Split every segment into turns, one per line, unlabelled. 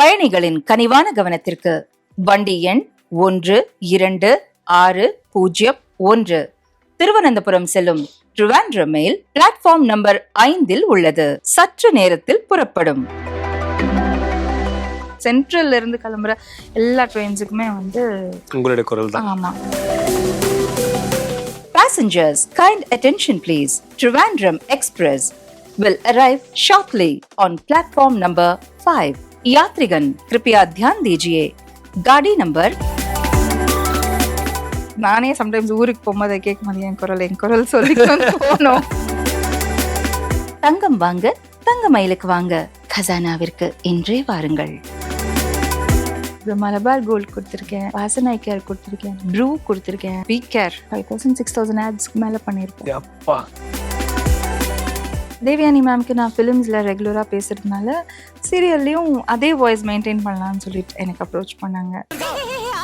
பயணிகளின் கனிவான கவனத்திற்கு வண்டி எண் ஒன்று இரண்டு ஆறு பூஜ்ஜியம் ஒன்று. திருவனந்தபுரம் செல்லும் ட்ரிவாண்ட்ரம் மெயில் பிளாட்ஃபார்ம் நம்பர் ஐந்தில் உள்ளது. சற்று நேரத்தில் புறப்படும்.
சென்ட்ரல்ல இருந்து கிளம்புற எல்லா ட்ரெயின்ஸுக்குமே வந்து
உங்களுடைய குரல் தான்.
ஆமா.
Passengers, kind attention please. Trivandrum Express will arrive shortly on platform number 5. यात्रीगण कृपया ध्यान दीजिए गाड़ी नंबर
நானே சம்டைம்ஸ் ஊருக்கு போகும்போது அதை கேட்க மாட்டேன் என் குரல் என் குரல் சொல்லிக்கணும் போனோம்
தங்கம் வாங்க தங்க மயிலுக்கு வாங்க கசானாவிற்கு இன்றே வாருங்கள்
இது மலபார் கோல்ட் கொடுத்துருக்கேன் வாசனை கேர் கொடுத்துருக்கேன் ப்ரூ கொடுத்துருக்கேன் we care five thousand six thousand ஆட்ஸ்க்கு மேலே பண்ணியிருப்போம்
அப்பா
தேவயானி மேம்க்கு நான் ஃபிலிம்ஸில் ரெகுலராக பேசுறதுனால சீரியல்லையும் அதே வாய்ஸ் மெயின்டைன் பண்ணலாம்னு சொல்லிட்டு எனக்கு அப்ரோச் பண்ணாங்க.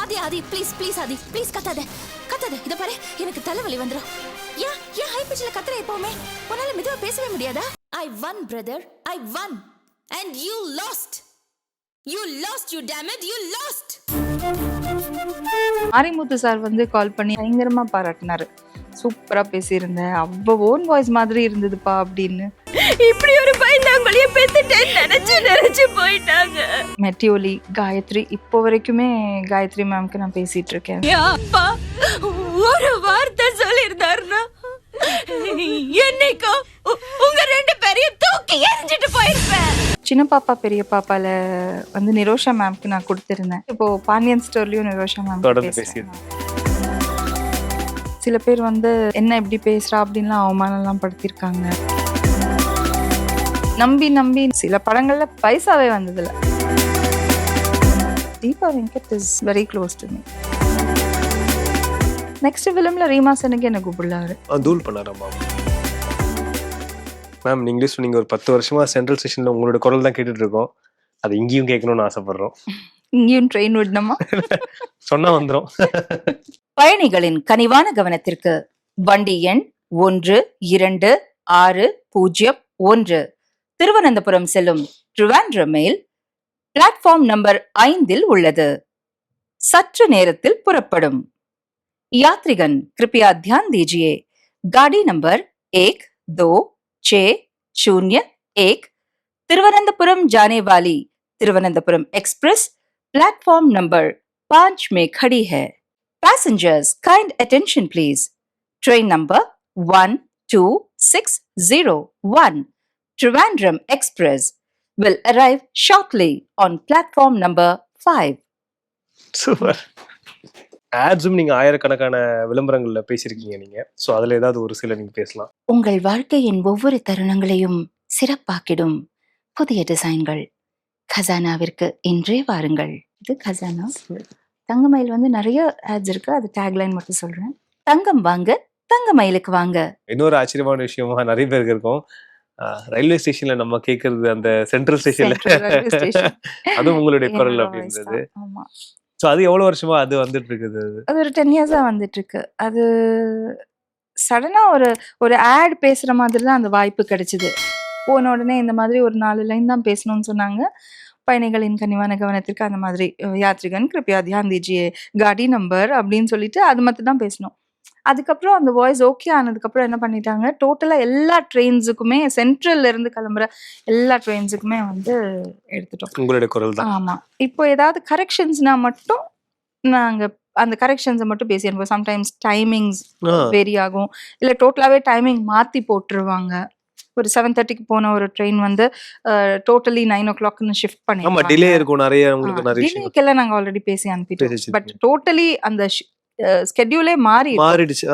Aadhi Aadhi please please Aadhi please கத்தாத கத்தாத. இத பாரு எனக்கு தலைவலி வந்துரும். ஏன் ஏன் ஹை பிட்ச்ல கத்துற எப்பவுமே. உன்னால மெதுவா பேசவே முடியாதா? I won brother I and you lost. You lost you damn it you lost.
Marimuthu sir வந்து கால் பண்ணி பயங்கரமா பாராட்டினாரு. சூப்பரா பேசியிருந்தேன். அவ்வளோ ஓன் வாய்ஸ் மாதிரி இருந்ததுப்பா அப்படின்னு.
இப்படி ஒரு பயந்தாங்கொழிய பெத்துட்டேன் நினைச்சு நினைச்சு போயிட்டாங்க.
மெட்டியோலி காயத்ரி இப்போ வரைக்குமே காயத்ரி மேம்க்கு நான் பேசிட்டு இருக்கேன்
அப்பா ஒரு வார்த்தை சொல்லியிருந்தாருன்னா என்னைக்கோ உங்க ரெண்டு பேரையும் தூக்கி எரிஞ்சிட்டு போயிருப்பேன்.
சின்ன பாப்பா பெரிய பாப்பால வந்து நிரோஷா மேம்க்கு நான் கொடுத்திருந்தேன். இப்போ பாண்டியன் ஸ்டோர்லயும் நிரோஷா மேம்
தொடர்ந்து பேசியிருந்தேன்.
சில பேர் வந்து என்ன இப்படி பேசுறா? அப்படின்லாம் அவமானம்லாம் படுத்திருக்காங்க. நம்பி நம்பி சில படங்கள்ல பைசாவே வந்ததில்ல. Deepa Venkat is very close to me next ஃபிலிம்ல ரீமாசனுக்கு என்ன கூப்பிடலாரு
தூள் பண்ணாரா மேம்? நீங்களே சொன்னீங்க ஒரு பத்து வருஷமா சென்ட்ரல் ஸ்டேஷன்ல உங்களோட குரல் தான் கேட்டுட்டு இருக்கோம் அது இங்கேயும் கேட்கணும்னு ஆசைப்படுறோம்.
இங்கேயும் ட்ரெயின் விடணுமா?
சொன்னா வந்துரும்.
பயணிகளின் கனிவான கவனத்திற்கு வண்டி எண் ஒன்று இரண்டு ஆறு பூஜ்ஜியம் ஒன்று திருவனந்தபுரம் செல்லும் ட்ரிவாண்ட்ரம் மெயில் பிளாட்ஃபார்ம் நம்பர் ஐந்தில் உள்ளது சற்று நேரத்தில் புறப்படும் यात्रीगण कृपया ध्यान दीजिए गाड़ी नंबर एक दो छ शून्य एक तिरुवनंतपुरम जाने वाली तिरुवनंतपुरम एक्सप्रेस प्लेटफॉर्म नंबर पांच में खड़ी है Passengers, kind attention please. Train number 12601, Trivandrum Express, will arrive shortly on platform number 5.
Super ஆட்ஸும் நீங்க ஆயிரக்கணக்கான விளம்பரங்கள்ல பேசியிருக்கீங்க நீங்க. சோ அதுல ஏதாவது ஒரு சில நீங்க பேசலாம்.
உங்கள் வாழ்க்கையின் ஒவ்வொரு தருணங்களையும் சிறப்பாக்கிடும் புதிய டிசைன்கள். கசானாவிற்கு இன்றே வாருங்கள். இது கசானா. தங்கமயில் வந்து நிறைய ஆட்ஸ் இருக்கு. அது டேக்லைன் மட்டும் சொல்றேன். தங்கம் வாங்க தங்க மயிலுக்கு வாங்க.
இன்னொரு ஆச்சரியமான விஷயமா நிறைய பேருக்கு இருக்கும். ரயில்வே ஸ்டேஷன்ல நம்ம கேக்குறது அந்த சென்ட்ரல் ஸ்டேஷன்ல. அதுவும் உங்களுடைய குரல் அப்படின்றது. சோ அது எவ்வளவு வருஷமா அது வந்துட்டு இருக்குது அது?
அது ஒரு டென் இயர்ஸா வந்துட்டு இருக்கு அது சடனா ஒரு ஒரு ஆட் பேசுற மாதிரி தான் அந்த வாய்ப்பு கிடைச்சது. போன உடனே இந்த மாதிரி ஒரு நாலு லைன் தான் பேசணும்னு சொன்னாங்க. பயணிகளின் கனிவான கவனத்திற்கு அந்த மாதிரி யாத்ரிகன் கிருப்பயா தியான் தீஜியே காடி நம்பர் அப்படின்னு சொல்லிட்டு அது மட்டும் தான் பேசணும். அதுக்கப்புறம் அந்த வாய்ஸ் ஓகே ஆனதுக்கப்புறம் என்ன பண்ணிட்டாங்க? டோட்டலாக எல்லா ட்ரெயின்ஸுக்குமே சென்ட்ரல்ல இருந்து கிளம்புற எல்லா ட்ரெயின்ஸுக்குமே வந்து எடுத்துட்டோம்.
உங்களுடைய குரல் தான்.
ஆமா. இப்போ ஏதாவது கரெக்ஷன்ஸ்னா மட்டும் நாங்க அந்த கரெக்ஷன்ஸை மட்டும் பேசி அனுப்புவோம் சம்டைம்ஸ் டைமிங்ஸ் வேரி ஆகும். இல்ல டோட்டலாவே டைமிங் மாத்தி போட்டுருவாங்க. ஒரு செவன் தேர்ட்டிக்கு போன ஒரு ட்ரெயின் வந்து டோட்டலி நைன் ஓ கிளாக்னு ஷிஃப்ட் பண்ணி
ஆமா டிலே இருக்கும் நிறைய உங்களுக்கு நிறைய
டிலேக்கெல்லாம் நாங்க ஆல்ரெடி பேசி அனுப்பிட்டோம். பட் டோட்டலி அந்த ஸ்கெட்யூலே மாறி.
மாறிடுச்சு.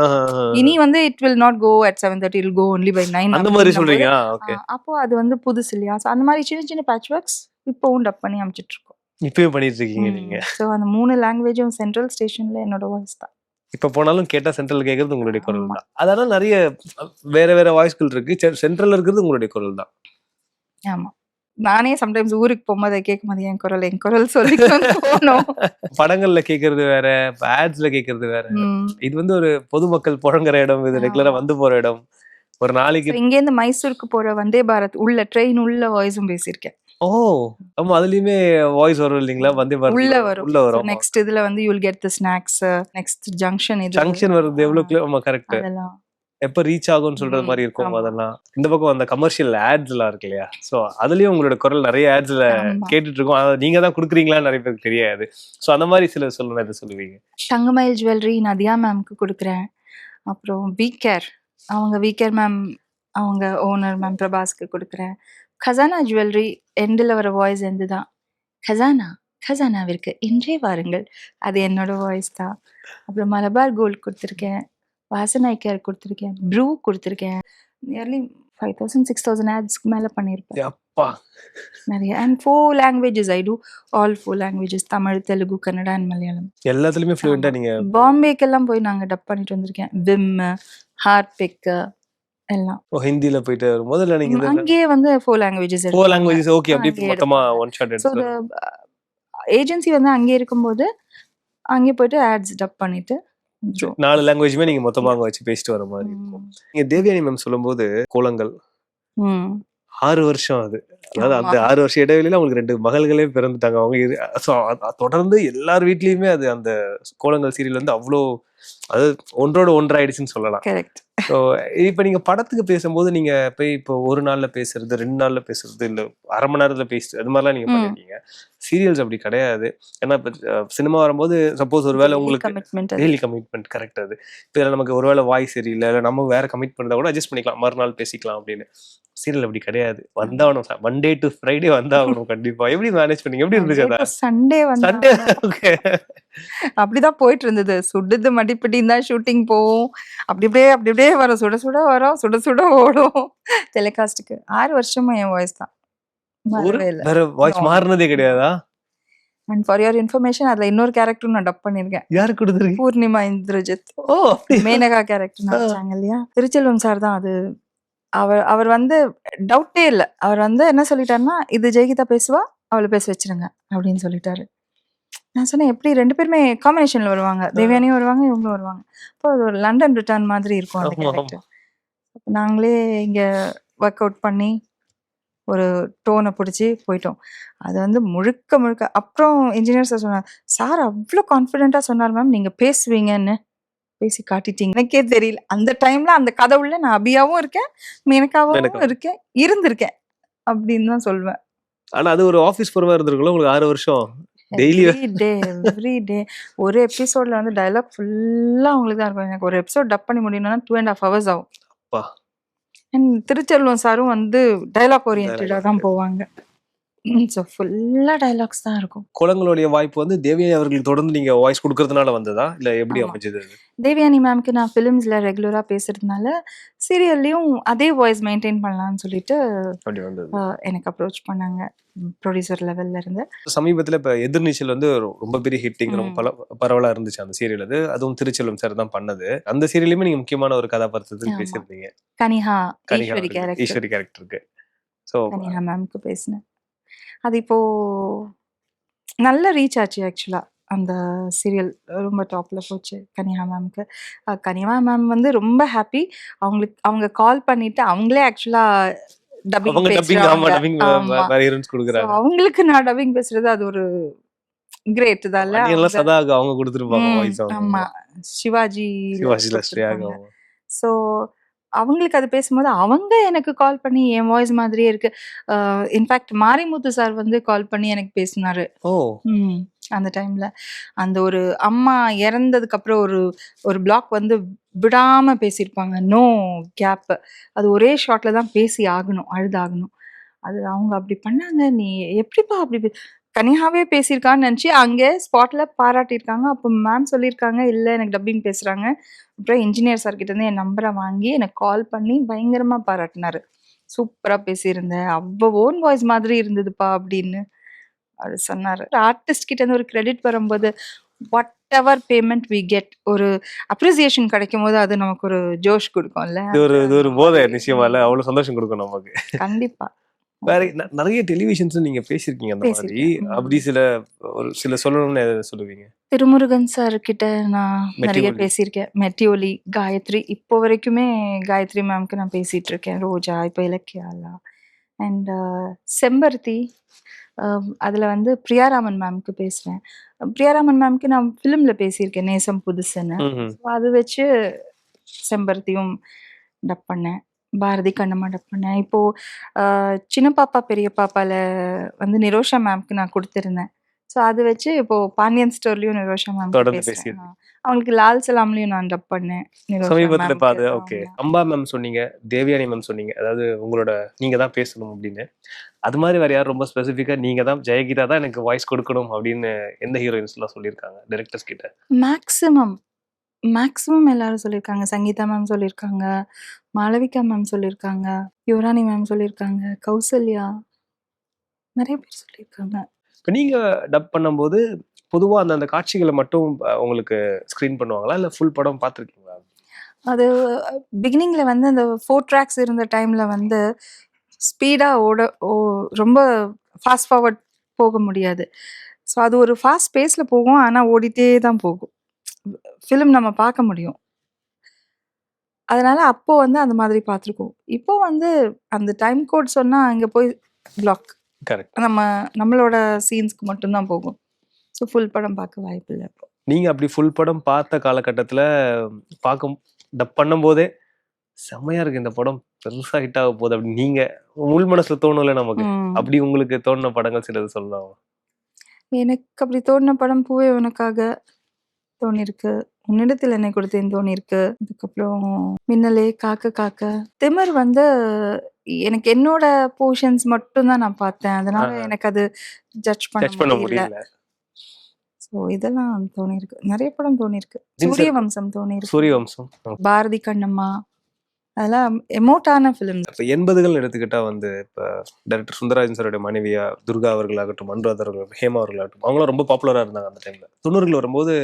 இனி வந்து it will not go at seven thirty it'll go only by nine
அந்த மாதிரி சொல்றீங்க? ஓகே
அப்போ அது வந்து புதுசு இல்லையா? அந்த மாதிரி சின்ன சின்ன பேட்ச் ஒர்க்ஸ் இப்போவும் டப் பண்ணி அமைச்சிட்டு இருக்கோம்.
இப்பயும் பண்ணிட்டு இருக்கீங்க நீங்க.
ஸோ அந்த மூணு லாங்குவேஜும் சென்ட்ரல் ஸ்டேஷன்ல என்னோட வாய்ஸ் தான்.
இப்ப போனாலும் கேட்டா சென்ட்ரல் கேக்குறது உங்களுடைய குரல். தான் அதனால நிறைய வேற வேற வாய்ஸ்கள் இருக்கு. சென்ட்ரல்ல இருக்கிறது உங்களுடைய குரல் தான்
ஆமா. நானே சம்டைம்ஸ் ஊருக்கு போகும்போது அதை கேட்க மாட்டேன் என் குரல் என் குரல் போனோம்
படங்கள்ல கேக்குறது வேற ஆட்ஸ்ல கேக்குறது வேற. இது வந்து ஒரு பொதுமக்கள் புழங்குற இடம் இது ரெகுலரா. வந்து போற இடம். ஒரு நாளைக்கு
So இங்கேருந்து மைசூருக்கு போற வந்தே பாரத் உள்ள ட்ரெயின் உள்ள வாய்ஸும் பேசியிருக்கேன்.
ஓ ஆமா அதுலயுமே வாய்ஸ் வரும் இல்லைங்களா? வந்தே பாரத்
உள்ள வரும்.
உள்ள வரும்.
நெக்ஸ்ட் இதுல வந்து you'll get the snacks next junction இது.
ஜங்ஷன் வருது எவ்வளவு கிலோ? ஆமா கரெக்ட்
அதெல்லாம்.
எப்ப ரீச் ஆகும்னு சொல்றது
ம்,
மாதிரி இருக்கும். அதெல்லாம். இந்த பக்கம் அந்த கமர்ஷியல் ஆட்ஸ் எல்லாம் இருக்கு இல்லையா? சோ அதுலயும் உங்களோட குரல் நிறைய ஆட்ஸ்ல. கேட்டுட்டு இருக்கோம் அதை நீங்க தான் குடுக்குறீங்களான்னு நிறைய பேருக்கு தெரியாது. சோ அந்த மாதிரி சில சொல்லணும் எதை சொல்லுவீங்க?
தங்கமயில் ஜுவல்லரி நதியா மேம்க்கு கொடுக்குறேன். அப்புறம் வீக்கேர் அவங்க வீக்கேர் மேம் அவங்க ஓனர் மேம் பிரபாஸ்க்கு கொடுக்குறேன். கசானா ஜுவல்லரி எண்டில் வர வாய்ஸ் எந்து தான் கசானா கசானாவிற்கு இன்றே வாருங்கள். அது என்னோட வாய்ஸ் தான். அப்புறம் மலபார் கோல்ட் கொடுத்துருக்கேன். வாசனை கேர் கொடுத்துருக்கேன். ப்ரூ கொடுத்துருக்கேன். Nearly five thousand six thousand ஆட்ஸ்க்கு மேலே பண்ணியிருப்பேன்
அப்பா
நிறைய. And four languages I do all four languages Tamil Telugu Kannada and Malayalam.
எல்லாத்துலயுமே ஃப்ளூயண்டா நீங்க
பாம்பேக்கெல்லாம் போய் நாங்க டப் பண்ணிட்டு வந்திருக்கேன். விம் ஹார்பிக் எல்லாம்.
ஓ, ஹிந்தில போயிட்டு வரும்போது இல்ல நீங்க
அங்கேயே வந்து four languages
four languages okay அப்படி
அங்கேயே
மொத்தமா ஒன் ஷாட் எடுத்து
ஏஜென்சி வந்து அங்கே இருக்கும்போது அங்கே போயிட்டு ஆட்ஸ் டப் பண்ணிட்டு.
நாலு லாங்குவேஜுமே நீங்க மொத்தமா அங்க வச்சு பேசிட்டு வர மாதிரி இருக்கும். நீங்க தேவயானி மேம் சொல்லும்போது கோலங்கள். ஆறு வருஷம் அது. அதாவது அந்த. ஆறு வருஷம் இடைவெளியில அவங்களுக்கு ரெண்டு மகள்களே பிறந்துட்டாங்க. அவங்க தொடர்ந்து எல்லார் வீட்லயுமே அது அந்த கோலங்கள் சீரியல் வந்து அவ்வளோ அது ஒன்றோட ஒன்றாயிடுச்சுன்னு சொல்லலாம். ஸோ இப்போ நீங்க படத்துக்கு பேசும்போது நீங்க போய் இப்போ ஒரு நாள்ல பேசுறது ரெண்டு நாள்ல பேசுறது இல்ல அரை மணி நேரத்துல பேசுறது அது மாதிரிலாம் நீங்க. பண்ணிருக்கீங்க. சீரியல்ஸ் அப்படி கிடையாது. ஏன்னா இப்போ சினிமா வரும்போது சப்போஸ் ஒருவேளை உங்களுக்கு டெய்லி கமிட்மெண்ட் கரெக்ட் அது. இப்போ நமக்கு ஒருவேளை வாய்ஸ் சரியில்லை இல்லை நம்ம வேற கமிட் பண்ணதா கூட அட்ஜஸ்ட் பண்ணிக்கலாம். மறுநாள் பேசிக்கலாம் அப்படின்னு. சீரியல் அப்படி கிடையாது. வந்தாகணும். மண்டே டு ஃப்ரைடே வந்தாகணும் கண்டிப்பா. எப்படி மேனேஜ் பண்ணீங்க? எப்படி இருந்துச்சு அந்த
சண்டே வந்து
சண்டே ஓகே
அப்படிதான் போயிட்டு இருந்தது. சுடுது மடிப்பிட்டின்னு தான் ஷூட்டிங் போவோம் அப்படி அப்படியே அப்படி அப்படியே வரும். சுட சுட வரும். சுட சுட ஓடும். டெலிகாஸ்டுக்கு ஆறு வருஷமா என் வாய்ஸ் தான்.
வேற வாய்ஸ். மாறினதே கிடையாதா?
அண்ட் ஃபார் யுவர் இன்ஃபர்மேஷன் அதுல இன்னொரு கேரக்டரும் நான் டப் பண்ணிருக்கேன்
யாரு கொடுத்துருக்கீங்க?
பூர்ணிமா இந்திரஜித்.
ஓ
மேனகா கேரக்டர் இல்லையா? திருச்செல்வம் சார் தான் அது அவர் அவர் வந்து டவுட்டே இல்லை. அவர் வந்து என்ன சொல்லிட்டாருன்னா இது ஜெயகீதா பேசுவா? அவளை பேச வச்சிருங்க அப்படின்னு சொல்லிட்டாரு. நான் சொன்னேன் எப்படி? ரெண்டு பேருமே காம்பினேஷன்ல வருவாங்க. தேவயானியும் வருவாங்க இவங்களும் வருவாங்க. அப்போ அது ஒரு லண்டன் ரிட்டர்ன் மாதிரி இருக்கும் அந்த. கேரக்டர் நாங்களே இங்க ஒர்க் அவுட் பண்ணி ஒரு டோனை பிடிச்சி போயிட்டோம். அது வந்து முழுக்க முழுக்க அப்புறம் இன்ஜினியர் சார் சொன்னார் சார் அவ்வளோ கான்ஃபிடென்ட்டாக சொன்னார் மேம் நீங்கள் பேசுவீங்கன்னு. பேசி காட்டிட்டீங்க. எனக்கே தெரியல. அந்த டைம்ல அந்த கதவுல நான் அபியாவும் இருக்கேன் மேனகாவும்
மேனகா.
இருக்கேன் இருந்திருக்கேன் அப்படின்னு தான் சொல்வேன்.
ஆனா அது ஒரு ஆபீஸ் போற மாதிரி இருந்திருக்குல்ல உங்களுக்கு ஆறு வருஷம்.
எவ்ரி டே எவ்ரி டே ஒரு எபிசோட்ல வந்து டைலாக் ஃபுல்லா அவங்களுக்கு தான் இருக்கும். எனக்கு ஒரு எபிசோட் டப் பண்ணி முடியணும்னா டூ அண்ட் ஹாஃப் ஹவர்ஸ் ஆகும். திருச்செல்வம் சாரும் வந்து டைலாக் ஓரியன்டா தான் போவாங்க. ஸோ ஃபுல்லா டைலாக்ஸ் தான் இருக்கும்
குளங்களுடைய வாய்ப்பு வந்து தேவயானி அவர்களுக்கு தொடர்ந்து நீங்க வாய்ஸ் கொடுக்கறதுனால வந்ததா இல்ல எப்படி. அமைஞ்சது?
தேவயானி மேம்க்கு நான் ஃபிலிம்ஸ்ல ரெகுலரா பேசுறதுனால சீரியல்லையும் அதே வாய்ஸ் மெயின்டைன் பண்ணலாம்னு சொல்லிட்டு எனக்கு அப்ரோச் பண்ணாங்க ப்ரொடியூசர் லெவல்ல இருந்து
சமீபத்துல இப்ப எதிர்நீச்சல் வந்து ரொம்ப பெரிய ஹிட்டிங் ரொம்ப. பல பரவலா இருந்துச்சு அந்த சீரியல் அது அதுவும் திருச்செல்வம் சார் தான் பண்ணது அந்த சீரியலுமே நீங்க முக்கியமான ஒரு கதாபாத்திரத்தில். பேசியிருந்தீங்க
கனிஹா ஈஸ்வரி
அவர்கள்.
கேரக்டர்
ஈஸ்வரி கேரக்டருக்கு ஸோ
கனிஹா மேம்க்கு பேசினேன் அது இப்போ நல்ல ரீச் ஆச்சு ஆக்சுவலா. அந்த சீரியல் ரொம்ப டாப்ல போச்சு கனிஹா மேம்க்கு கனிஹா மேம் வந்து ரொம்ப ஹாப்பி அவங்களுக்கு அவங்க கால் பண்ணிட்டு அவங்களே ஆக்சுவலா டப்பிங்
அவங்க டப்பிங் ஆமா டப்பிங்
ஆமா.
வேரியன்ஸ்
So,
கொடுக்குறாங்க.
அவங்களுக்கு நான் டப்பிங் பேசுறது அது ஒரு கிரேட் தான் அவங்க-
கொடுத்துருப்பாங்க
ஆமா. சிவாஜி
ஸ்ரீயாக
ஸோ அவங்களுக்கு அது பேசும்போது அவங்க எனக்கு கால் பண்ணி என் வாய்ஸ் மாதிரியே இருக்கு. இன்ஃபேக்ட் மாரிமுத்து சார் வந்து கால் பண்ணி எனக்கு பேசினாரு.
ஓ.
அந்த டைம்ல அந்த ஒரு அம்மா இறந்ததுக்கு அப்புறம் ஒரு ஒரு பிளாக் வந்து விடாம பேசியிருப்பாங்க. நோ கேப் அது ஒரே ஷாட்ல தான் பேசி ஆகணும் அழுதாகணும். அது அவங்க அப்படி பண்ணாங்க நீ எப்படிப்பா அப்படி கனியாவே பேசியிருக்கான்னு நினச்சி அங்கே ஸ்பாட்ல பாராட்டியிருக்காங்க. அப்போ மேம் சொல்லியிருக்காங்க இல்லை எனக்கு டப்பிங் பேசுறாங்க. அப்புறம் இன்ஜினியர் சார் கிட்ட இருந்து என் நம்பரை வாங்கி எனக்கு கால் பண்ணி பயங்கரமா பாராட்டினாரு. சூப்பரா பேசியிருந்தேன் அவ்வளோ ஓன் வாய்ஸ் மாதிரி இருந்ததுப்பா அப்படின்னு அது சொன்னாரு. ஆர்டிஸ்ட் கிட்ட இருந்து ஒரு கிரெடிட் வரும்போது whatever payment we get ஒரு அப்ரிசியேஷன் கிடைக்கும் போது அது நமக்கு ஒரு ஜோஷ் கொடுக்கும்ல.
இது ஒரு இது ஒரு போதை. நிச்சயமா இல்ல அவ்வளவு சந்தோஷம் கொடுக்கும் நமக்கு.
கண்டிப்பா.
வேற நிறைய டெலிவிஷன்ஸ் நீங்க பேசியிருக்கீங்க அந்த மாதிரி. அப்படி சில ஒரு சில சொல்லணும்னு சொல்லுவீங்க?
திருமுருகன் சார் கிட்ட நான் நிறைய. பேசியிருக்கேன். மெட்டிஒலி காயத்ரி இப்போ வரைக்குமே காயத்ரி மேம்க்கு நான் பேசிட்டு இருக்கேன் ரோஜா இப்போ இலக்கியாலா அண்ட் செம்பருத்தி அதில் வந்து பிரியாராமன் மேம்க்கு பேசுகிறேன் பிரியாராமன் மேம்க்கு நான் ஃபிலிமில் பேசியிருக்கேன் நேசம் புதுசுன்னு. அது வச்சு செம்பருத்தியும் டப் பண்ணேன். பாரதி கண்ணம்மா டப் பண்ணேன். இப்போ சின்ன பாப்பா பெரிய பாப்பால வந்து நிரோஷா மேம்க்கு நான் கொடுத்துருந்தேன். ஸோ அது வச்சு இப்போ பாண்டியன் ஸ்டோர்லயும் நிரோஷா மேம். அவங்களுக்கு லால் சலாம்லயும் நான் டப் பண்ணேன்.
சமீபத்துல. பாது ஓகே. அம்பா மேம் சொன்னீங்க தேவயானி மேம் சொன்னீங்க. அதாவது உங்களோட நீங்க தான் பேசணும் அப்படின்னு. அது மாதிரி வேற யாரும் ரொம்ப ஸ்பெசிஃபிக்கா நீங்க தான் ஜெயகீதா தான் எனக்கு வாய்ஸ் கொடுக்கணும் அப்படின்னு எந்த ஹீரோயின்ஸ் எல்லாம் சொல்லியிருக்காங்க டைரக்டர்ஸ் கிட்ட?
மேக்ஸிமம் மேக்ஸிமம் எல்லாரும் சொல்லியிருக்காங்க சங்கீதா மேம் சொல்லியிருக்காங்க மாளவிகா மேம் சொல்லியிருக்காங்க யுவராணி மேம் சொல்லியிருக்காங்க கௌசல்யா. நிறைய பேர் சொல்லியிருக்காங்க
இப்போ நீங்க டப் பண்ணும்போது பொதுவா அந்த அந்த காட்சிகளை மட்டும் அஹ், உங்களுக்கு ஸ்கிரீன் பண்ணுவாங்களா? இல்ல ஃபுல் படம் பார்த்துருக்கீங்களா?
அது பிகினிங்ல வந்து அந்த ஃபோர் ட்ராக்ஸ் இருந்த டைம்ல வந்து ஸ்பீடா ஓட ஓ ரொம்ப ஃபாஸ்ட் ஃபார்வர்ட் போக முடியாது. ஸோ அது ஒரு ஃபாஸ்ட் பேஸில் போகும். ஆனால் ஓடிட்டே தான் போகும். ஃபிலிம் நம்ம பார்க்க முடியும். அதனால அப்போ வந்து அந்த மாதிரி பார்த்துருக்கோம். இப்போ வந்து அந்த டைம் கோட் சொன்னால் அங்கே போய் பிளாக்
கரெக்ட்
நம்ம நம்மளோட சீன்ஸ்க்கு மட்டும்தான் போகும். ஸோ ஃபுல் படம் பார்க்க வாய்ப்பு இல்லை இப்போ
நீங்க அப்படி ஃபுல் படம் பார்த்த காலகட்டத்துல பார்க்கும் டப் பண்ணும்போதே செம்மையா இருக்கு இந்த படம். பெருசா ஹிட் ஆக போகுது அப்படி. நீங்க உள் மனசுல தோணும்ல நமக்கு. அப்படி உங்களுக்கு தோணுன படங்கள் சிலது சொல்லலாம்?
எனக்கு அப்படி தோணின படம் பூவே உனக்காக. தோணிருக்கு. உன்னிடத்தில் என்னை கொடுத்தேன் தோணிருக்கு? அதுக்கப்புறம் மின்னலே காக்க காக்க. திமிர் வந்து எனக்கு என்னோட போர்ஷன்ஸ் மட்டும் தான் நான் பார்த்தேன். அதனால. எனக்கு அது ஜட்ஜ்
பண்ண
முடியல. ஸோ இதெல்லாம் தோணிருக்கு. நிறைய படம் தோணிருக்கு. சூரிய வம்சம் தோணிருக்கு.
சூரிய வம்சம்
பாரதி கண்ணம்மா. அதெல்லாம் எமோட்டான ஃபிலிம்ஸ்
இப்ப எண்பதுகள் எடுத்துக்கிட்டா வந்து இப்ப டைரக்டர் சுந்தரராஜன் சாரோட மனைவியா துர்கா அவர்களாகட்டும் அனுராதர் அவர்கள் ஹேமா அவர்களாகட்டும் அவங்களாம் ரொம்ப பாப்புலரா இருந்தாங்க அந்த டைம்ல தொண்ணூறுகள் வரும்போது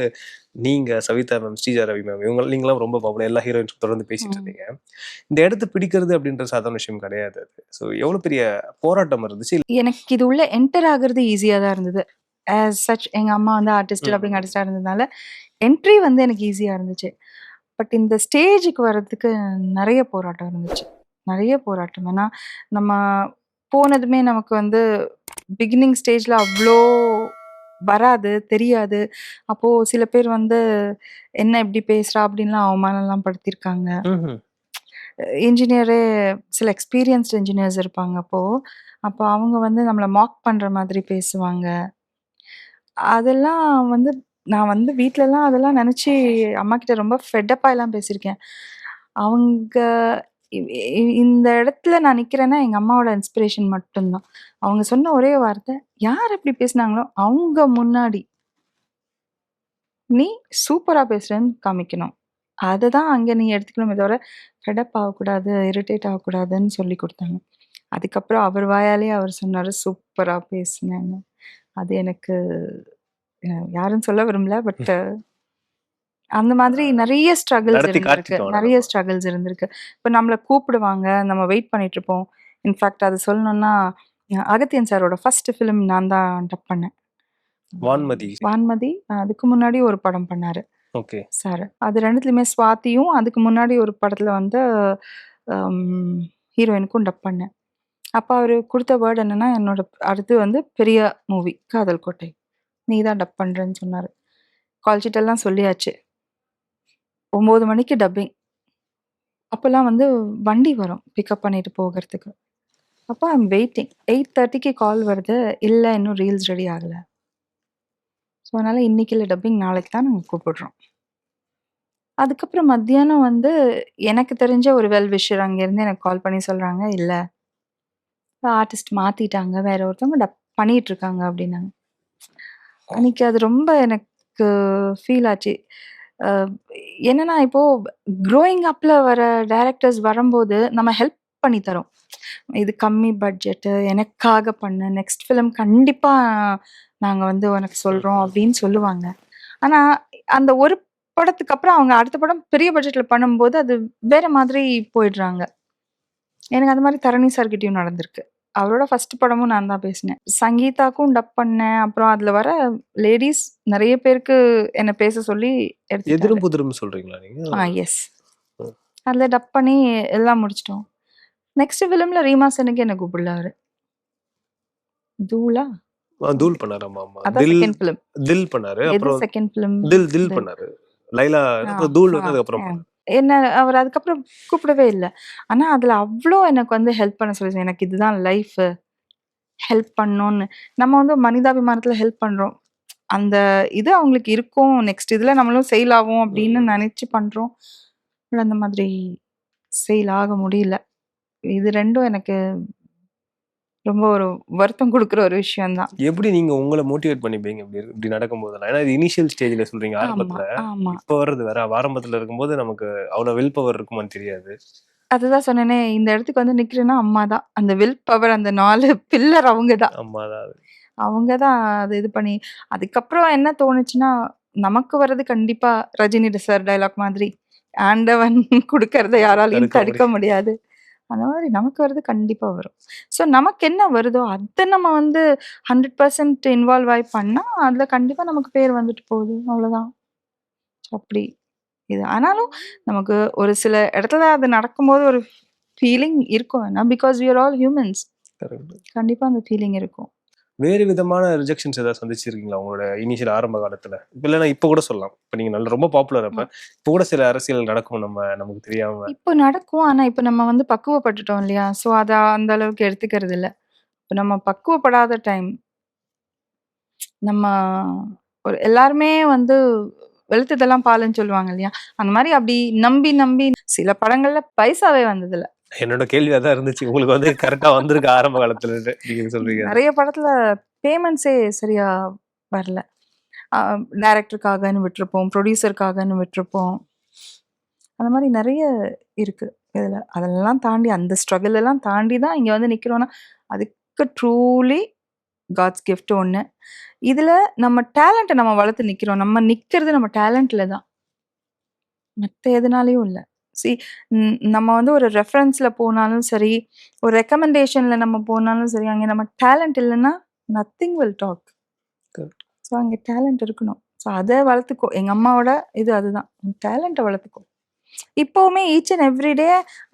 நீங்க சவிதா மேம் ஸ்ரீஜா ரவி மேம் இவங்க நீங்களாம் ரொம்ப பாப்புலர் எல்லா ஹீரோயின்ஸ் தொடர்ந்து பேசிட்டு. இருந்தீங்க. இந்த இடத்த பிடிக்கிறது அப்படின்ற சாதாரண விஷயம் கிடையாது அது. ஸோ எவ்வளவு பெரிய போராட்டம் இருந்துச்சு?
எனக்கு இது உள்ள என்டர் ஆகுறது ஈஸியாக தான் இருந்தது. ஆஸ் சச் எங்கள் அம்மா வந்து ஆர்டிஸ்ட். டப்பிங் ஆர்டிஸ்டாக இருந்ததுனால என்ட்ரி வந்து எனக்கு ஈஸியாக இருந்துச்சு. பட் இந்த ஸ்டேஜுக்கு வர்றதுக்கு நிறைய போராட்டம் இருந்துச்சு. நிறைய போராட்டம். ஏன்னா நம்ம போனதுமே நமக்கு வந்து பிகினிங் ஸ்டேஜில் அவ்வளோ வராது தெரியாது. அப்போது சில பேர் வந்து என்ன இப்படி பேசுகிறா அப்படின்லாம் அவமானம்லாம் படுத்தியிருக்காங்க இன்ஜினியரே சில எக்ஸ்பீரியன்ஸ்டு இன்ஜினியர்ஸ் இருப்பாங்க அப்போ. அப்போ அவங்க வந்து நம்மளை மாக் பண்ற மாதிரி பேசுவாங்க. அதெல்லாம் வந்து நான் வந்து வீட்லலாம் அதெல்லாம் நினச்சி அம்மா கிட்ட ரொம்ப ஃபெட்டப்பாக எல்லாம் பேசியிருக்கேன். அவங்க இந்த இடத்துல நான் நிற்கிறேன்னா எங்கள் அம்மாவோட இன்ஸ்பிரேஷன் மட்டும்தான். அவங்க சொன்ன ஒரே வார்த்தை யார் எப்படி பேசுனாங்களோ அவங்க முன்னாடி நீ சூப்பராக பேசுகிறேன்னு காமிக்கணும். அதை தான் அங்கே நீ எடுத்துக்கணுமே தவிர ஃபெடப் ஆகக்கூடாது இரிட்டேட் ஆகக்கூடாதுன்னு சொல்லி கொடுத்தாங்க. அதுக்கப்புறம் அவர் வாயாலே அவர் சொன்னார் சூப்பராக பேசுனேன்னு. அது எனக்கு யாரும் சொல்ல விரும்பல பட் அந்த மாதிரி நிறைய ஸ்ட்ரகிள்ஸ் இருந்திருக்கு. நிறைய. ஸ்ட்ரகிள்ஸ் இருந்திருக்கு. இப்போ நம்மளை கூப்பிடுவாங்க நம்ம வெயிட் பண்ணிட்டு இருப்போம். இன்ஃபேக்ட் அது சொல்லணும்னா அகத்தியன் சாரோட ஃபர்ஸ்ட் ஃபிலிம் நான் தான் டப் பண்ணேன்.
வான்மதி.
வான்மதி அதுக்கு முன்னாடி ஒரு படம் பண்ணாரு
ஓகே.
சார். அது ரெண்டுத்துலையுமே ஸ்வாதியும் அதுக்கு முன்னாடி ஒரு படத்தில் வந்து ஹீரோயினுக்கும் டப் பண்ணேன். அப்போ அவர் கொடுத்த வேர்டு என்னன்னா என்னோட அடுத்து வந்து பெரிய மூவி காதல் கோட்டை. நீ தான் டப் பண்ணுறேன்னு சொன்னார் கால் சொல்லியாச்சு. ஒம்பது மணிக்கு டப்பிங் அப்போல்லாம் வந்து வண்டி வரும். பிக்கப் பண்ணிட்டு போகிறதுக்கு. அப்போ ஐம் வெயிட்டிங் எயிட் தேர்ட்டிக்கு கால் வருது. இல்லை இன்னும் ரீல்ஸ் ரெடி ஆகலை. ஸோ அதனால் இன்னைக்கு இல்லை டப்பிங் நாளைக்கு தான் நாங்கள் கூப்பிடுறோம். அதுக்கப்புறம் மத்தியானம் வந்து எனக்கு தெரிஞ்ச ஒரு வெல் விஷர் அங்கேருந்து எனக்கு கால் பண்ணி சொல்கிறாங்க இல்லை. ஆர்டிஸ்ட் மாற்றிட்டாங்க வேற ஒருத்தவங்க டப் பண்ணிகிட்ருக்காங்க அப்படின்னாங்க. அன்னைக்கு அது ரொம்ப எனக்கு ஃபீல் ஆச்சு. என்னன்னா இப்போ க்ரோயிங் அப்ல வர டைரக்டர்ஸ் வரும்போது நம்ம ஹெல்ப் பண்ணி தரோம். இது கம்மி பட்ஜெட்டு எனக்காக பண்ண நெக்ஸ்ட் ஃபிலிம் கண்டிப்பாக நாங்கள் வந்து உனக்கு சொல்கிறோம் அப்படின்னு சொல்லுவாங்க. ஆனால் அந்த ஒரு படத்துக்கு அப்புறம் அவங்க அடுத்த படம் பெரிய பட்ஜெட்டில் பண்ணும்போது அது வேற மாதிரி போயிடுறாங்க. எனக்கு அந்த மாதிரி தரணி சார்கிட்டையும் நடந்திருக்கு. அவரோட ஃபர்ஸ்ட் படமும் நான் தான் பேசினேன். சங்கீதாக்கும் டப் பண்ணேன். அப்புறம் அதுல வர லேடிஸ் நிறைய பேருக்கு என்ன பேச சொல்லி
எதிரும் புதிரும் சொல்றீங்களா நீங்க?
ஆ எஸ். அதில் டப் பண்ணி எல்லாம் முடிச்சிட்டோம். நெக்ஸ்ட் ஃபிலிம்ல ரீமா செனுக்கு என்ன கூப்பிடல அவரு தூளா?
ஆ, தூள் பண்ணாரு. ஆமா ஆமா. தில்
ஃபிலிம்
தில் பண்ணாரு. அப்புறம்
செகண்ட் ஃபிலிம்
தில் தில்
தில்.
பண்ணாரு. லைலா தூள் வந்து அதுக்கப்புறம்.
என்ன அவர் அதுக்கப்புறம் கூப்பிடவே இல்லை. ஆனா அதுல அவ்வளோ எனக்கு வந்து ஹெல்ப் பண்ண சொல்லி எனக்கு இதுதான் லைஃப் ஹெல்ப் பண்ணணும்னு நம்ம வந்து மனிதாபிமானத்துல ஹெல்ப் பண்றோம். அந்த இது அவங்களுக்கு இருக்கும். நெக்ஸ்ட் இதுல நம்மளும் செயல் ஆகும் அப்படின்னு
ம்.
நினைச்சு பண்றோம். ஆனா அந்த மாதிரி செயல் ஆக முடியல. இது ரெண்டும் எனக்கு ரொம்ப ஒரு வருத்தம் கொடுக்குற ஒரு விஷயம்தான்.
எப்படி நீங்க உங்களை மோட்டிவேட் பண்ணிப்பீங்க? இப்படி இப்படி நடக்கும் போதெல்லாம். ஏன்னா இது இனிஷியல் ஸ்டேஜ்ல சொல்றீங்க ஆரம்பத்துல. இப்ப வர்றது வேற. ஆரம்பத்துல இருக்கும்போது நமக்கு அவ்வளவு வில் பவர் இருக்குமான்னு தெரியாது.
அதுதான் சொன்னேனே இந்த இடத்துக்கு வந்து நிக்கிறேன்னா அம்மா தான். அந்த வில் பவர் அந்த நாலு பில்லர் அவங்க தான்
அம்மா தான்
அவங்க தான் அது இது பண்ணி அதுக்கப்புறம் என்ன தோணுச்சுன்னா நமக்கு வர்றது கண்டிப்பா ரஜினி சார் டைலாக் மாதிரி. ஆண்டவன் கொடுக்கறத யாராலையும்
தடுக்க
முடியாது. அந்த மாதிரி நமக்கு வர்றது கண்டிப்பா வரும். ஸோ நமக்கு என்ன வருதோ அதை நம்ம வந்து ஹண்ட்ரட் பர்சன்ட் இன்வால்வ் ஆகி பண்ணா அதுல கண்டிப்பா நமக்கு பேர் வந்துட்டு போகுது. அவ்வளவுதான். So அப்படி. இது ஆனாலும் நமக்கு ஒரு சில இடத்துல அது நடக்கும்போது ஒரு ஃபீலிங் இருக்கும் ஏன்னா because you're all humans
Correct.
கண்டிப்பா அந்த ஃபீலிங் இருக்கும்.
வேறு விதமான ரிஜெக்ஷன்ஸ் ஏதாவது சந்திச்சிருக்கீங்களா? உங்களோட இனிஷியல் ஆரம்ப காலத்துல? இப்ப இல்லைன்னா இப்ப கூட சொல்லலாம். இப்ப நீங்க நல்ல ரொம்ப பாப்புலர் அப்ப. இப்ப கூட சில அரசியல் நடக்கும் நம்ம நமக்கு தெரியாம.
இப்போ நடக்கும். ஆனா இப்போ நம்ம வந்து பக்குவப்பட்டுட்டோம் இல்லையா? ஸோ அதை அந்த அளவுக்கு எடுத்துக்கிறது இல்ல. இப்போ நம்ம பக்குவப்படாத டைம் நம்ம ஒரு எல்லாருமே வந்து வெளுத்ததெல்லாம் பாலுன்னு சொல்லுவாங்க இல்லையா? அந்த மாதிரி அப்படி நம்பி நம்பி சில படங்கள்ல பைசாவே வந்ததில்ல.
என்னோட கேள்வி அதான் இருந்துச்சு. உங்களுக்கு வந்து கரெக்டா வந்திருக்கு ஆரம்ப காலத்துல இருந்து நீங்க சொல்றீங்க.
நிறைய படத்துல பேமெண்ட்ஸே சரியா வரல. டைரக்டருக்காகன்னு விட்டுருப்போம் ப்ரொடியூசருக்காகன்னு விட்டுருப்போம். அந்த மாதிரி நிறைய இருக்கு இதில். அதெல்லாம் தாண்டி அந்த ஸ்ட்ரகிள் எல்லாம் தாண்டி தான் இங்கே வந்து நிற்கிறோன்னா அதுக்கு ட்ரூலி காட்ஸ் கிஃப்ட் ஒன்று இதில் நம்ம டேலண்ட்டை நம்ம வளர்த்து நிற்கிறோம் நம்ம நிற்கிறது நம்ம டேலண்ட்டில் தான். மற்ற எதுனாலையும் இல்லை. சி நம்ம வந்து ஒரு ரெஃபரன்ஸ்ல போனாலும் சரி ஒரு ரெக்கமெண்டேஷன்ல நம்ம போனாலும் சரி அங்கே நம்ம டேலண்ட் இல்லைன்னா நத்திங் வில் டாக். ஸோ அங்கே டேலண்ட் இருக்கணும். ஸோ அதை வளர்த்துக்கோ. எங்கள் அம்மாவோட இது அதுதான். டேலண்ட்டை வளர்த்துக்கோ. இப்போவுமே ஈச் அண்ட் எவ்ரிடே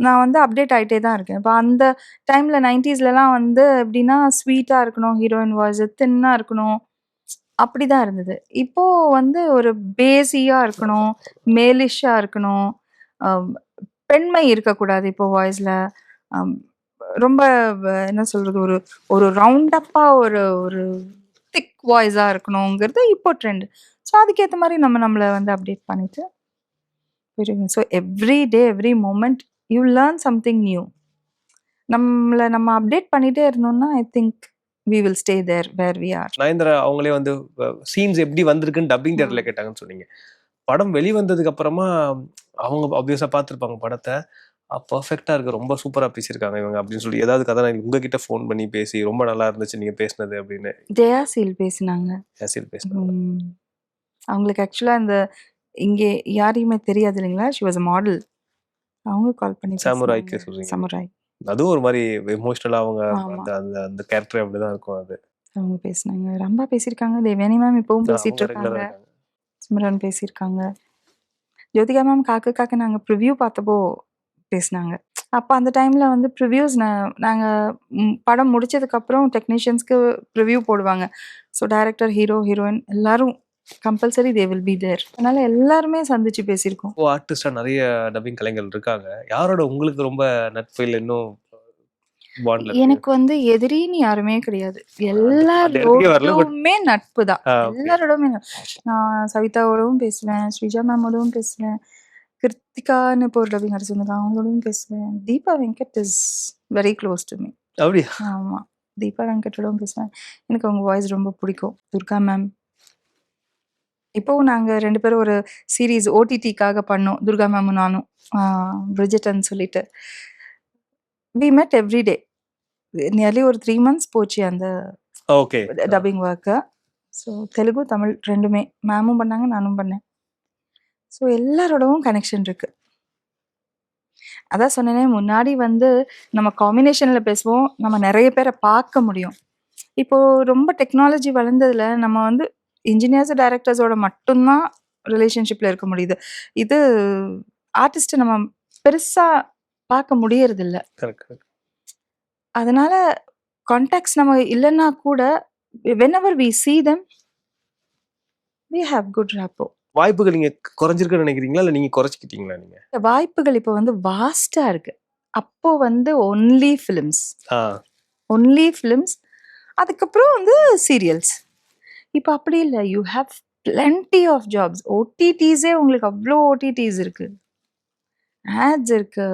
நான் வந்து அப்டேட் ஆகிட்டே தான் இருக்கேன். இப்போ அந்த டைமில் நைன்டிஸ்லலாம் வந்து எப்படின்னா ஸ்வீட்டாக இருக்கணும் ஹீரோயின் வாய்ஸ் தின்னாக இருக்கணும். அப்படி தான் இருந்தது. இப்போ வந்து ஒரு பேசியாக இருக்கணும் மேலிஷாக இருக்கணும். பெண்மை இருக்கக்கூடாது இப்போ வாய்ஸில். ரொம்ப என்ன சொல்றது ஒரு ஒரு ரவுண்டப்பாக ஒரு ஒரு திக் வாய்ஸாக இருக்கணுங்கிறது இப்போ ட்ரெண்ட் ஸோ அதுக்கேற்ற மாதிரி நம்ம நம்மளை வந்து அப்டேட் பண்ணிட்டு so every day every moment you learn something new நம்மளை நம்ம அப்டேட் பண்ணிட்டே இருந்தோம்னா I think we will stay there where we are
Nayanthara அவங்களே வந்து சீன்ஸ் எப்படி வந்திருக்குன்னு டப்பிங் தேட்டர்ல. கேட்டாங்கன்னு சொன்னீங்க. படம் வெளிவந்ததுக்கு அப்புறமா அவங்க ஆப்வியஸா பார்த்திருப்பாங்க படத்தை. பர்ஃபெக்டா இருக்கு. ரொம்ப சூப்பரா பேசியிருக்காங்க இவங்க அப்படின்னு சொல்லி. ஏதாவது கதை உங்ககிட்ட ஃபோன் பண்ணி பேசி ரொம்ப நல்லா இருந்துச்சு நீங்க பேசினது அப்படின்னு.
ஜெயா சீல் பேசினாங்க.
யாசில் பேசினாங்க.
அவங்களுக்கு ஆக்சுவலாக இந்த இங்கே யாரையுமே தெரியாது இல்லைங்களா? ஷி வாஸ் அ மாடல் அவங்க கால் பண்ணி
சாமுராய்க்கு சொல்றீங்க.
சமுராய்.
அதுவும் ஒரு மாதிரி எமோஷனலா அவங்க. அந்த அந்த அந்த கேரக்டர் அப்படிதான் இருக்கும் அது.
அவங்க பேசினாங்க. ரொம்ப பேசியிருக்காங்க. தேவயானி மேம் இப்பவும் பேசிட்டு இருக்காங்க. சிம்ரன் பேசியிருக்காங்க. ஜோதிகா மேம் காக்க காக்க நாங்கள் ப்ரிவ்யூ பார்த்தப்போ பேசினாங்க. அப்போ அந்த டைமில் வந்து ப்ரிவ்யூஸ் நாங்கள் படம் முடிச்சதுக்கப்புறம் டெக்னீஷியன்ஸ்க்கு ப்ரிவ்யூ போடுவாங்க. ஸோ டைரக்டர் ஹீரோ ஹீரோயின் எல்லாரும் compulsory they will be there அதனால எல்லாருமே சந்திச்சு பேசியிருக்கோம்.
ஓ ஆர்டிஸ்டாக நிறைய டப்பிங் கலைஞர்கள் இருக்காங்க. யாரோட உங்களுக்கு ரொம்ப நட்பு? இன்னும்
எனக்கு வந்து எதிரின்னு யாருமே கிடையாது. எல்லாரோடுமே நட்பு தான் எல்லாரோடமே. நான் சவிதாவோடவும் பேசுவேன் ஸ்ரீஜா மேமோடவும் பேசுவேன் கிருத்திகான்னு இப்போ ஒரு டப்பிங் அடிச்சு வந்தாங்க அவங்களோடவும் பேசுவேன். Deepa Venkat is very close to me
அப்படியா?
ஆமா. தீபா வெங்கட்டோடவும் பேசுவேன். எனக்கு அவங்க வாய்ஸ் ரொம்ப பிடிக்கும். துர்கா மேம் இப்போவும் நாங்க ரெண்டு பேரும் ஒரு சீரீஸ் ஓடிடிக்காக பண்ணோம். துர்கா மேமும் நானும். பிரிஜெட்டன் சொல்லிட்டு. We met every day nearly ஒரு த்ரீ மந்த்ஸ் போச்சு அந்த
okay
dubbing work so Telugu Tamil ரெண்டுமே. மேமும் பண்ணாங்க நானும் பண்ணேன். ஸோ எல்லாரோடவும் கனெக்ஷன் இருக்கு. அதான் சொன்னேனே முன்னாடி வந்து நம்ம காம்பினேஷன்ல பேசுவோம் நம்ம நிறைய பேரை பார்க்க முடியும். இப்போ ரொம்ப டெக்னாலஜி வளர்ந்ததுல நம்ம வந்து இன்ஜினியர்ஸ் டைரக்டர்ஸோட மட்டும்தான் ரிலேஷன்ஷிப்ல இருக்க முடியுது. இது ஆர்டிஸ்ட்டை நம்ம பெருசா பார்க்க முடியறது இல்ல
கரெக்ட்.
அதனால கான்டாக்ட்ஸ் நம்ம இல்லைன்னா கூட whenever we see them we have good rapport.
வாய்ப்புகள் நீங்க குறைஞ்சிருக்குன்னு நினைக்கிறீங்களா? இல்ல நீங்க குறைச்சிக்கிட்டீங்களா நீங்க?
வாய்ப்புகள் இப்போ வந்து வாஸ்டா இருக்கு. அப்போ வந்து ஒன்லி ஃபிலிம்ஸ் ஒன்லி ஃபிலிம்ஸ் அதுக்கப்புறம் வந்து சீரியல்ஸ் இப்போ அப்படி இல்லை. You have plenty of jobs ஓடிடிஸே உங்களுக்கு அவ்வளோ ஓடிடிஸ் இருக்கு. ஆட்ஸ் இருக்கு.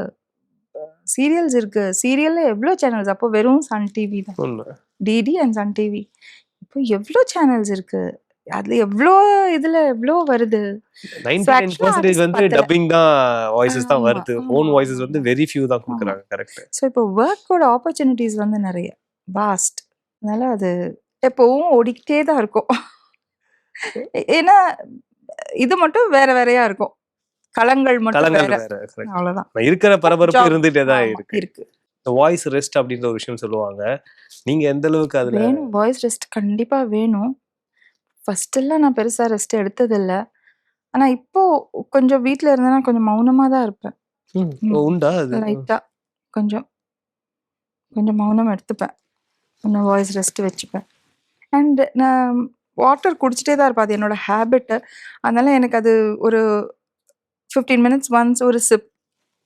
சீரியல்ஸ் இருக்கு. சீரியல்ல எவ்வளோ சேனல்ஸ் அப்போ வெறும் சன் டிவி தான். டிடி அண்ட் சன் டிவி இப்போ எவ்வளோ சேனல்ஸ் இருக்கு? அதுல எவ்வளோ இதுல எவ்வளோ வருது?
வந்து. டப்பிங் தான் வாய்ஸஸ் தான் வருது. ஓன் வாய்ஸஸ் வந்து. வெரி ஃபியூ தான் கொடுக்குறாங்க கரெக்ட்
ஸோ இப்போ ஒர்க்கோட ஆப்பர்ச்சுனிட்டிஸ் வந்து நிறைய. வாஸ்ட் அதனால அது எப்பவும் ஓடிக்கிட்டே தான் இருக்கும். ஏன்னா இது மட்டும் வேற வேறையா இருக்கும். களங்கள் மட்டும். அவ்வளவுதான்.
இருக்கிற பரபரப்பு. இருந்துட்டே தான் இருக்கு. இந்த வாய்ஸ் ரெஸ்ட் அப்படின்ற ஒரு விஷயம் சொல்லுவாங்க. நீங்க எந்த அளவுக்கு அதுல
வேணும் வாய்ஸ் ரெஸ்ட் கண்டிப்பா வேணும். ஃபர்ஸ்ட் எல்லாம் நான் பெருசா ரெஸ்ட் எடுத்ததில்ல. ஆனா இப்போ கொஞ்சம் வீட்ல இருந்தேன்னா கொஞ்சம் மௌனமா தான் இருப்பேன்.
உண்டா அது?
லைட்டா கொஞ்சம் கொஞ்சம் மௌனம் எடுத்துப்பேன். கொஞ்சம் வாய்ஸ் ரெஸ்ட் வச்சுப்பேன். அண்ட் நான் வாட்டர் குடிச்சிட்டே தான் இருப்பேன். அது என்னோட ஹேபிட்டு அதனால எனக்கு அது ஒரு ஃபிஃப்டீன் மினிட்ஸ் ஒன்ஸ் ஒரு சிப்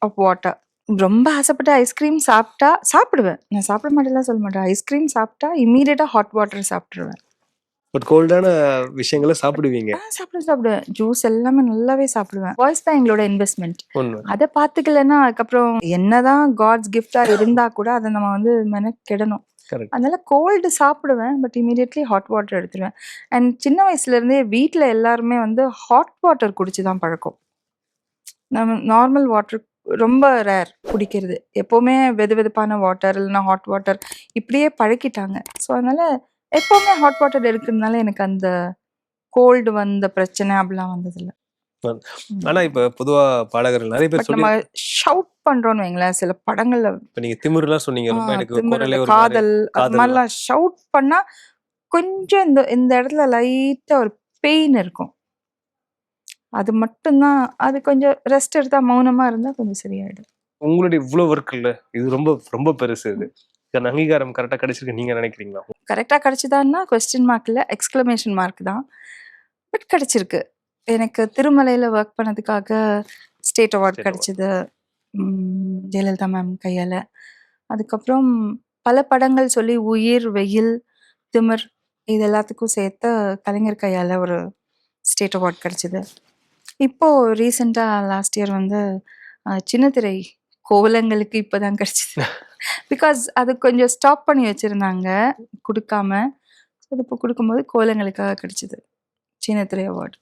ஆஃப் வாட்டர் ரொம்ப ஆசைப்பட்டு ஐஸ்கிரீம் சாப்பிட்டா சாப்பிடுவேன். நான் சாப்பிட மாட்டேன்லாம் சொல்ல மாட்டேன். ஐஸ்கிரீம் சாப்பிட்டா இம்மீடியட்டாக ஹாட் வாட்டர் சாப்பிட்ருவேன்
பட் கோல்டான விஷயங்களை சாப்பிடுவீங்க.
ஆ சாப்பிடுவேன் சாப்பிடுவேன். ஜூஸ் எல்லாமே நல்லாவே சாப்பிடுவேன். வாய்ஸ் தான் எங்களோட இன்வெஸ்ட்மெண்ட் அதை பார்த்துக்கலன்னா அதுக்கப்புறம் என்னதான் காட்ஸ் கிஃப்டா இருந்தா கூட அதை நம்ம வந்து மெனக்கெடணும். அதனால கோல்டு சாப்பிடுவேன் பட் இமீடியட்லி ஹாட் வாட்டர் எடுத்துருவேன். அண்ட் சின்ன வயசுல இருந்தே வீட்டில் எல்லாருமே வந்து ஹாட் வாட்டர் குடிச்சு தான் பழக்கம். நம்ம நார்மல் வாட்டர் ரொம்ப ரேர் குடிக்கிறது. எப்போவுமே வெது வெதுப்பான வாட்டர் இல்லைன்னா ஹாட் வாட்டர் இப்படியே பழக்கிட்டாங்க ஸோ அதனால எப்போவுமே ஹாட் வாட்டர் எடுக்கிறதுனால எனக்கு அந்த கோல்டு வந்த பிரச்சனை அப்படிலாம் வந்ததில்லை.
ஆனா இப்ப பொதுவா பாடகர்கள் நிறைய பேர்
நம்ம ஷவுட் பண்றோம்னு வைங்களேன் சில படங்கள்ல
இப்ப நீங்க திமிர்லாம் சொன்னீங்க எனக்கு
காதல் அது மாதிரிலாம் ஷவுட் பண்ணா கொஞ்சம் இந்த இந்த இடத்துல லைட்டா ஒரு பெயின் இருக்கும். அது மட்டும்தான் அது கொஞ்சம் ரெஸ்ட் எடுத்தா மௌனமா இருந்தா கொஞ்சம் சரியாயிடும்.
உங்களுடைய இவ்வளவு ஒர்க் இல்ல இது ரொம்ப ரொம்ப பெருசு இது. இதுக்கான அங்கீகாரம் கரெக்டா கிடைச்சிருக்கு நீங்க நினைக்கிறீங்களா?
கரெக்டா கிடைச்சதான்னா கொஸ்டின் மார்க் இல்ல எக்ஸ்கிளமேஷன் மார்க் தான். பட் கிடைச்சிருக்கு. எனக்கு திருமலையில ஒர்க் பண்ணதுக்காக ஸ்டேட் அவார்ட். கிடைச்சது ஜெயலலிதா மேம் கையால. அதுக்கப்புறம் பல படங்கள் சொல்லி உயிர் வெயில் திமிர் இது எல்லாத்துக்கும் சேர்த்து கலைஞர் கையால ஒரு ஸ்டேட் அவார்ட் கிடைச்சது. இப்போ ரீசெண்டாக லாஸ்ட் இயர் வந்து சின்னத்திரை கோலங்களுக்கு இப்போதான் கிடைச்சது. பிகாஸ் அது கொஞ்சம் ஸ்டாப் பண்ணி வச்சிருந்தாங்க கொடுக்காம. அது இப்போ கொடுக்கும்போது கோலங்களுக்காக கிடைச்சது. சின்னத்திரை அவார்டு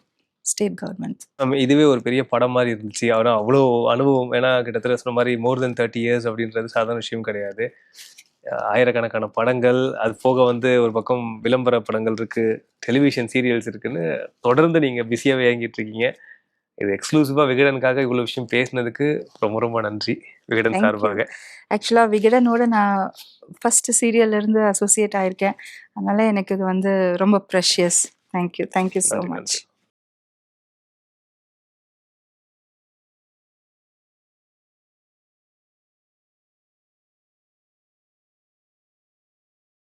ஸ்டேட் கவர்மெண்ட்
இதுவே ஒரு பெரிய படம் மாதிரி இருந்துச்சு. ஆனா அவ்வளோ அனுபவம். ஏன்னா கிட்டத்தட்ட சொன்ன மாதிரி மோர் தென் தேர்ட்டி இயர்ஸ் அப்படின்றது சாதாரண விஷயம் கிடையாது. ஆயிரக்கணக்கான படங்கள். அது போக வந்து ஒரு பக்கம் விளம்பர படங்கள் இருக்கு. டெலிவிஷன் சீரியல்ஸ் இருக்குன்னு தொடர்ந்து நீங்க பிஸியாவே இயங்கிட்டு இருக்கீங்க. இது எக்ஸ்க்ளூசிவா விகடனுக்காக இவ்வளவு விஷயம் பேசினதுக்கு ரொம்ப ரொம்ப நன்றி. விகடன். சார்பாக.
ஆக்சுவலாக விகடனோட நான் ஃபர்ஸ்ட் சீரியல்ல இருந்து அசோசியேட் ஆயிருக்கேன். அதனால எனக்கு இது வந்து ரொம்ப precious thank you
thank you
so
much.